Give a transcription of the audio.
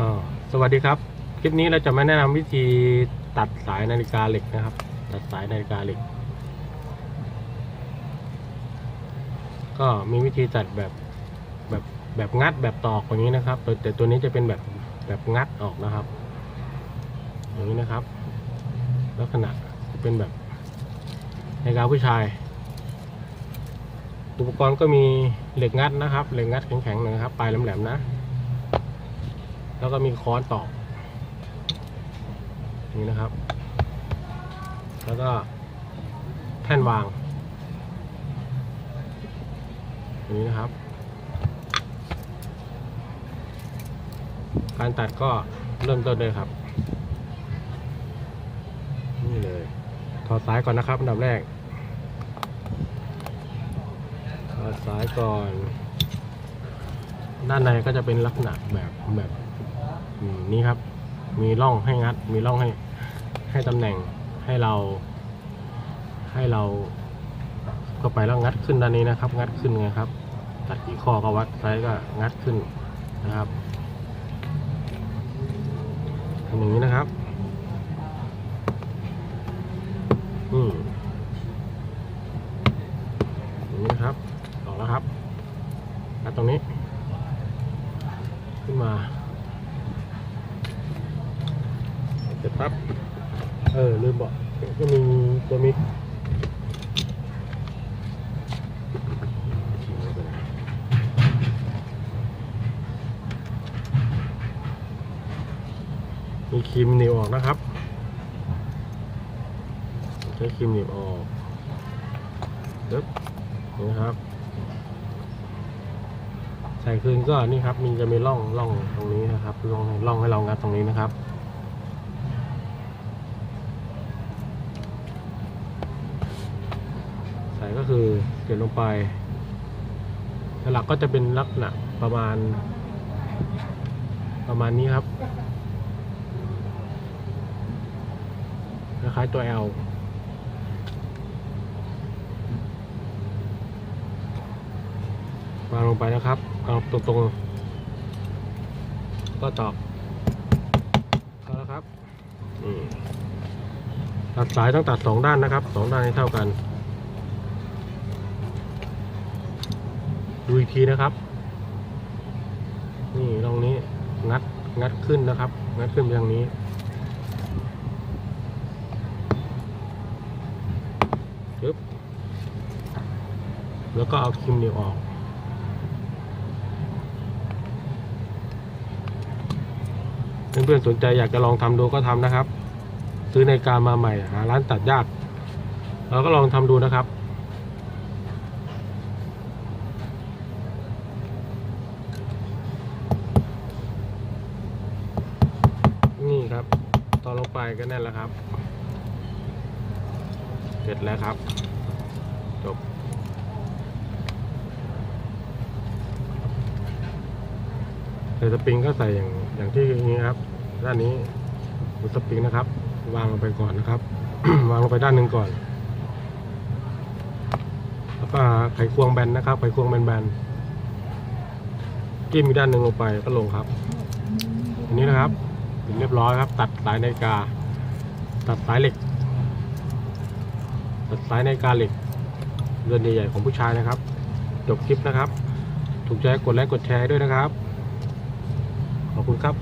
อสวัสดีครับ คลิปนี้เราจะมาแนะนำวิธีตัดสายนาฬิกาเหล็กนะครับ ตัดสายนาฬิกาเหล็ก ก็มีวิธีตัดแบบแบบแบบงัดแบบตอกอย่างนี้นะครับ แต่แต่ตัวนี้จะเป็นแบบแบบงัดออกนะครับ อย่างนี้นะครับ ลักษณะจะเป็นแบบนาฬิกาผู้ชาย อุปกรณ์ก็มีเหล็กงัดนะครับ เหล็กงัดแข็งๆนะครับ ปลายแหลมๆนะ แล้วก็มีค้อนตอกนี่นะครับ แล้วก็แท่นวางอย่างนี้นะครับ การตัดก็เริ่มต้นเลยครับ นี่เลยถอดสายก่อนนะครับอันดับแรกถอดสายก่อน ด้านในก็จะเป็นลักษณะแบบแบบ นี่ครับ มีร่องให้งัด มีร่องให้ให้ตำแหน่งให้เรา ให้เราเข้าไปแล้วงัดขึ้นด้านนี้นะครับ งัดขึ้นไงครับ ตัดกี่ข้อก็วัดไซส์ก็งัดขึ้นนะครับทำอย่างนี้นะครับนี่อย่างนี้ครับออกแล้วครับงัดตรงนี้ ขึ้นมาเสร็จ ปั๊บ เออ ลืมบอกก็มีตัวมิกมีครีมหนีบออกนะครับ ใช้ครีมหนีบออกปึ๊บนะครับ ใส่คืนก็นี่ครับมันจะมีร่องร่องตรงนี้นะครับร่องร่องให้เรางัดตรงนี้นะครับ ใส่ ก็คือเก็บลงไปหลักก็จะเป็นลักษณะประมาณ ประมาณนี้ครับคล้ายๆตัว L วางลงไปนะครับเอาตรงๆ ก็ตอกเอาแล้วครับตัดสายต้องตัดสองด้านนะครับสองด้านให้เท่ากัน ดูอีกทีนะครับ นี่ตรงนี้งัดงัดขึ้นนะครับ งัดขึ้นไปทางนี้ ปึ๊บ แล้วก็เอาคิมเนียออกเพื่อนๆสนใจอยากจะลองทำดูก็ทำนะครับ ซื้อในการมาใหม่หาร้านตัดยากเราก็ลองทำดูนะครับ นี่ ครับ ตอนลงไปก็แน่นแล้วครับ เสร็จแล้วครับ จบ ใส่สปริงก็ใส่อย่างอย่างที่นี้ครับ ด้านนี้ดูสปริงนะครับ วางลงไปก่อนนะครับ วางลงไปด้านหนึ่งก่อน แล้วก็ไขควงแบนนะครับ ไขควงแบนๆกิ้มอีกด้านหนึ่งลงไปก็ลงครับ อันนี้นะครับ เสร็นเรียบร้อยครับ ตัดสายนาฬิกา ตัดสายเหล็ก ตัดสายนาฬิกาเหล็กเรือนใหญ่ๆของผู้ชายนะครับ จบคลิปนะครับ ถูกใจกดไลค์กดแชร์ด้วยนะครับ ขอบคุณครับ